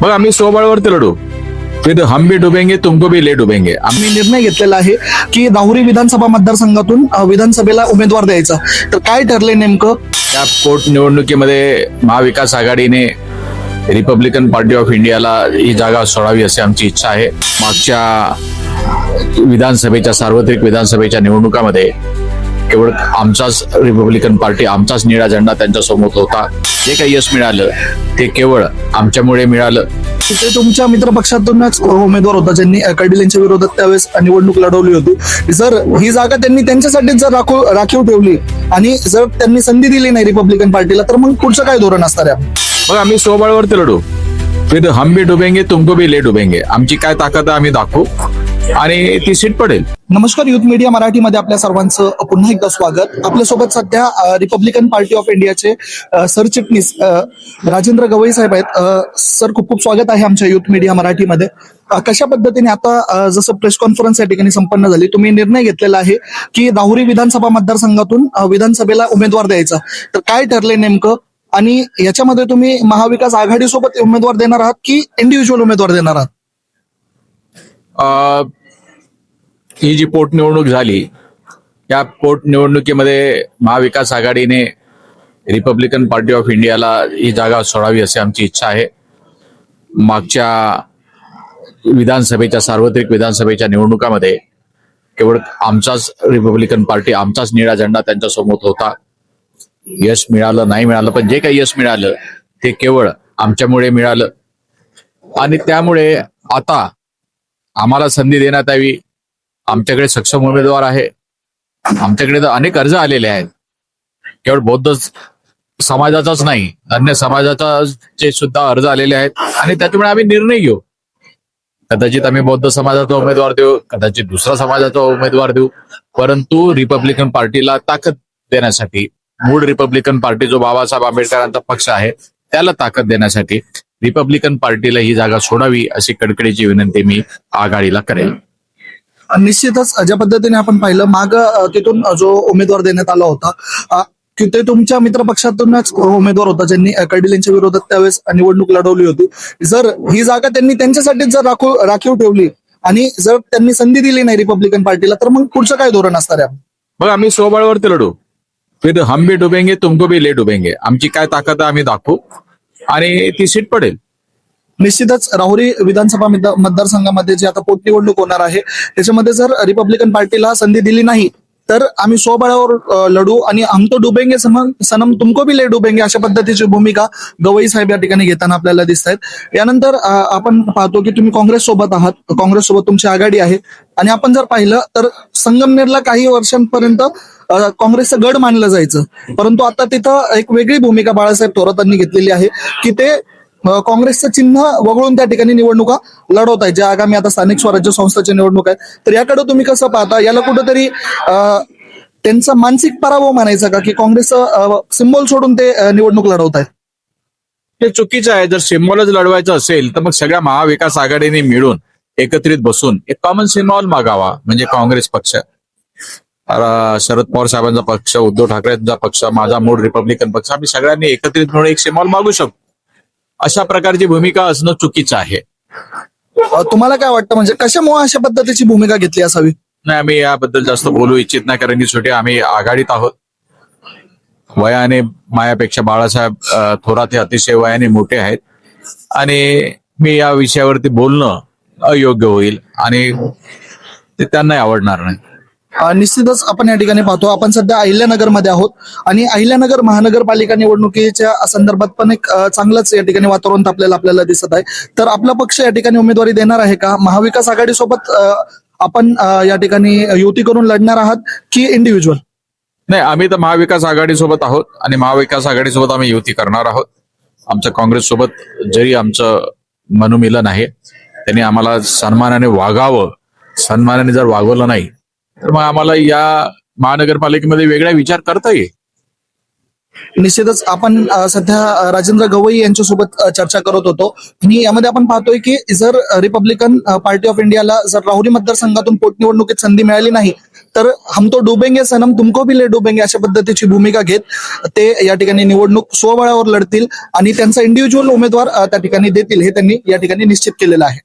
बघ आम्ही स्वबळावरती लढू. फिर हम भी डुबेंगे तुमको भी ले डुबेंगे. आम्ही निर्णय घेतलेला आहे की नाहुरी विधानसभा मतदारसंघातून अ, विधानसभेला उमेदवार द्यायचा. तर काय ठरले नेमकं? त्या पोट निवडणुकीमध्ये महाविकास आघाडीने रिपब्लिकन पार्टी ऑफ इंडियाला ही जागा सोडावी अशी आमची इच्छा आहे. मागच्या विधानसभेच्या सार्वत्रिक विधानसभेच्या निवडणुकामध्ये केवळ आमचाच रिपब्लिकन पार्टी आमचाच निळा झेंडा त्यांच्यासमोर होता. जे काही यश मिळालं ते केवळ आमच्यामुळे मिळालं. तिथे तुमच्या मित्रपक्षातूनच उमेदवार होता ज्यांनी अ, कर्डिल यांच्या विरोधात त्यावेळेस निवडणूक लढवली होती. जर ही जागा त्यांनी त्यांच्यासाठीच जर राखू राखीव ठेवली आणि जर त्यांनी संधी दिली नाही रिपब्लिकन पार्टीला तर मग पुढचं काय धोरण असणार आहे? मग आम्ही स्वबळावरती लढू. फिर हम भी डुबेंगे तुमको भी ले डुबेंगे. आमची काय ताकद आहे आम्ही दाखवू. आणि ती सीट पडेल. नमस्कार युथ मीडिया मराठीमध्ये आपल्या सर्वांचं पुन्हा एकदा स्वागत. आपल्यासोबत सध्या रिपब्लिकन पार्टी ऑफ इंडियाचे सरचिटणीस राजेंद्र गवई साहेब आहेत. सर खूप खूप स्वागत आहे आमच्या युथ मीडिया मराठीमध्ये. कशा पद्धतीने आता जसं प्रेस कॉन्फरन्स या ठिकाणी संपन्न झाली तुम्ही निर्णय घेतलेला आहे की दाहुरी विधानसभा मतदारसंघातून विधानसभेला उमेदवार द्यायचा. तर काय ठरलंय नेमकं? आणि याच्यामध्ये तुम्ही महाविकास आघाडीसोबत उमेदवार देणार आहात की इंडिव्हिज्युअल उमेदवार देणार आहात? ही जी पोटनिवडणूक झाली या पोटनिवडणुकीमध्ये महाविकास आघाडीने रिपब्लिकन पार्टी ऑफ इंडियाला ही जागा सोडावी अशी आमची इच्छा आहे. मागच्या विधानसभेच्या सार्वत्रिक विधानसभेच्या निवडणुकामध्ये केवळ आमचाच रिपब्लिकन पार्टी आमचाच निळा झेंडा त्यांच्यासमोर होता. यश मिळालं नाही मिळालं पण जे काही यश मिळालं ते केवळ आमच्यामुळे मिळालं. आणि त्यामुळे आता आम्हाला संधी देण्यात यावी. आमच्याकडे सक्षम उमेदवार आहे. आमच्याकडे तर अनेक अर्ज आलेले आहेत. केवळ बौद्ध समाजाचाच नाही अन्य समाजाचा चे सुद्धा अर्ज आलेले आहेत. आणि त्याच्यामुळे आम्ही निर्णय घेऊ. कदाचित आम्ही बौद्ध समाजाचा उमेदवार देऊ कदाचित दुसरा समाजाचा उमेदवार देऊ. परंतु रिपब्लिकन पार्टीला ताकद देण्यासाठी मूळ रिपब्लिकन पार्टी जो बाबासाहेब आंबेडकरांचा पक्ष आहे त्याला ताकद देण्यासाठी रिपब्लिकन पार्टीला ही जागा सोडावी अशी कडकडीची विनंती मी आघाडीला करेल. निश्चितच ज्या पद्धतीने आपण पाहिलं. माग तिथून जो उमेदवार देण्यात आला होता की ते तुमच्या मित्रपक्षातूनच उमेदवार होता ज्यांनी अ, कर्डिल यांच्या विरोधात त्यावेळेस निवडणूक लढवली होती. जर ही जागा त्यांनी त्यांच्यासाठीच जर राखू राखीव ठेवली आणि जर त्यांनी संधी दिली नाही रिपब्लिकन पार्टीला तर मग पुढचं काय धोरण असणार आहे? मग आम्ही स्वबळावरती लढू. फिर हम भी डुबेंगे तुमको भी ले डुबेंगे. आमची काय ताकद आहे आम्ही दाखवू. आणि ती सीट पडेल. निश्चितच राहुरी विधानसभा मतदारसंघामध्ये जी आता पोटनिवडणूक होणार आहे त्याच्यामध्ये जर रिपब्लिकन पार्टीला संधी दिली नाही तर आम्ही स्वबळावर लढू आणि हम तो डुबेंगे सनम सनम तुमको भी ले डुबेंगे अशा पद्धतीची भूमिका गवई साहेब या ठिकाणी घेताना आपल्याला दिसत आहेत यानंतर आपण पाहतो की तुम्ही काँग्रेस सोबत आहात काँग्रेस सोबत तुमची आघाडी आहे. आणि आपण जर पाहिलं तर संगमनेरला काही वर्षांपर्यंत काँग्रेसचं गड मानलं जायचं. परंतु आता तिथं एक वेगळी भूमिका बाळासाहेब थोरातांनी घेतलेली आहे की ते काँग्रेसचं चिन्ह वगळून त्या ठिकाणी निवडणुका लढवत आहेत. ज्या आगामी आता स्थानिक स्वराज्य संस्थेच्या निवडणूक आहेत. तर याकडे तुम्ही कसं पाहता? याला कुठंतरी त्यांचा मानसिक पराभव मानायचा का की काँग्रेसचं सिम्बॉल सोडून ते निवडणूक लढवत आहेत? ते चुकीचं आहे. जर सिम्बॉलच लढवायचं असेल तर मग सगळ्या महाविकास आघाडीने मिळून एकत्रित बसून एक कॉमन सिम्बॉल मागावा म्हणजे काँग्रेस पक्ष. शरद पवार साहेबांचा पक्ष उद्धव ठाकरेंचा पक्ष माझा मूळ रिपब्लिकन पक्ष आम्ही सगळ्यांनी एकत्रित मिळून एक सिम्बॉल मागू शकतो अशा प्रकारची भूमिका असणं चुकीचं आहे. तुम्हाला काय वाटतं? म्हणजे कशामुळे अशा पद्धतीची भूमिका घेतली असावी? नाही आम्ही याबद्दल जास्त बोलू इच्छित नाही कारण की शेवटी आम्ही आघाडीत आहोत. वयाने मायापेक्षा बाळासाहेब थोरात हे अतिशय वयाने मोठे आहेत. आणि मी या विषयावरती बोलणं अयोग्य होईल आणि ते त्यांनाही आवडणार नाही. निश्चितच आपण या ठिकाणी पाहतो. आपण सध्या अहिल्यानगरमध्ये आहोत आणि अहिल्यानगर महानगरपालिका निवडणुकीच्या संदर्भात पण एक चांगलंच या ठिकाणी वातावरण आपल्याला आपल्याला दिसत आहे. तर आपला पक्ष या ठिकाणी उमेदवारी देणार आहे का? महाविकास आघाडीसोबत आपण या ठिकाणी युती करून लढणार आहात की इंडिव्हिज्युअल नाही आम्ही तर महाविकास आघाडीसोबत आहोत आणि महाविकास आघाडीसोबत आम्ही युती करणार आहोत. आमचं काँग्रेससोबत जरी आमचं मनोमिलन आहे त्यांनी आम्हाला सन्मानाने वागावं. सन्मानाने जर वागवलं नाही तर मग आम्हाला या महानगरपालिकेमध्ये वेगळा विचार करता येईल. निश्चितच आपण सध्या राजेंद्र गवई यांच्यासोबत चर्चा करत होतो. आणि यामध्ये आपण पाहतोय की जर रिपब्लिकन पार्टी ऑफ इंडियाला जर राहुरी मतदारसंघातून पोटनिवडणुकीत संधी मिळाली नाही तर हम तो डुबेंगे सनम तुमको भी ले डुबेंगे अशा पद्धतीची भूमिका घेत ते या ठिकाणी निवडणूक स्वबळावर लढतील आणि त्यांचा इंडिव्हिज्युअल उमेदवार त्या ठिकाणी देतील हे त्यांनी या ठिकाणी निश्चित केलेलं आहे.